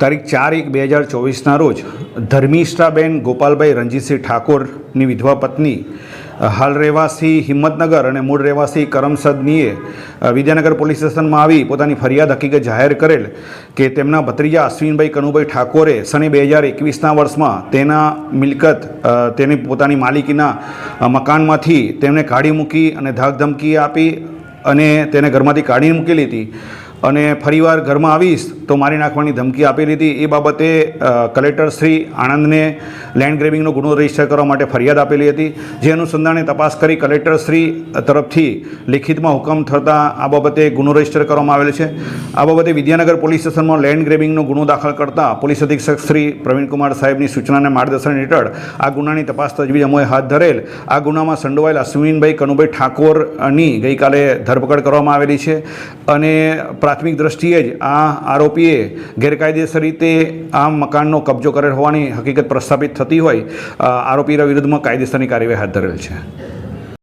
તારીખ ચાર એક બે હજાર ચોવીસના રોજ ધર્મિષ્ઠાબેન ગોપાલભાઈ રણજીતસિંહ ઠાકોરની વિધવા પત્ની હાલ રહેવાસી હિંમતનગર અને મૂળ રહેવાસી કરમસદનીએ વિદ્યાનગર પોલીસ સ્ટેશનમાં આવી પોતાની ફરિયાદ હકીકત જાહેર કરેલ કે તેમના ભત્રીજા અશ્વિનભાઈ કનુભાઈ ઠાકોરે સને બે હજાર એકવીસના વર્ષમાં તેના મિલકત તેની પોતાની માલિકીના મકાનમાંથી તેમને કાઢી મૂકી અને ધાકધમકી આપી અને તેને ઘરમાંથી કાઢી મૂકેલી હતી. અને ફરીવાર ઘરમાં આવીશ તો મારી નાખવાની ધમકી આપેલી હતી એ બાબતે કલેક્ટર શ્રી આણંદને લેન્ડ ગ્રેબિંગનો ગુનો રજિસ્ટર કરવા માટે ફરિયાદ આપેલી હતી. જે અનુસંધાને તપાસ કરી કલેક્ટર શ્રી તરફથી લિખિતમાં હુકમ થતાં આ બાબતે ગુનો રજિસ્ટર કરવામાં આવેલ છે. આ બાબતે વિદ્યાનગર પોલીસ સ્ટેશનમાં લેન્ડ ગ્રેબિંગનો ગુનો દાખલ કરતા પોલીસ અધિક્ષક શ્રી પ્રવીણકુમાર સાહેબની સૂચનાને માર્ગદર્શન હેઠળ આ ગુનાની તપાસ તજવીજ અમોએ હાથ ધરેલ. આ ગુનામાં સંડોવાયેલ અશ્વિનભાઈ કનુભાઈ ઠાકોરની ગઈકાલે ધરપકડ કરવામાં આવેલી છે અને પ્રાથમિક દ્રષ્ટિએ જ આ આરોપીએ ગેરકાયદેસર રીતે આ મકાનનો કબજો કરેલ હોવાની હકીકત પ્રસ્થાપિત થતી હોય આરોપીના વિરુદ્ધમાં કાયદેસરની કાર્યવાહી હાથ ધરેલ છે.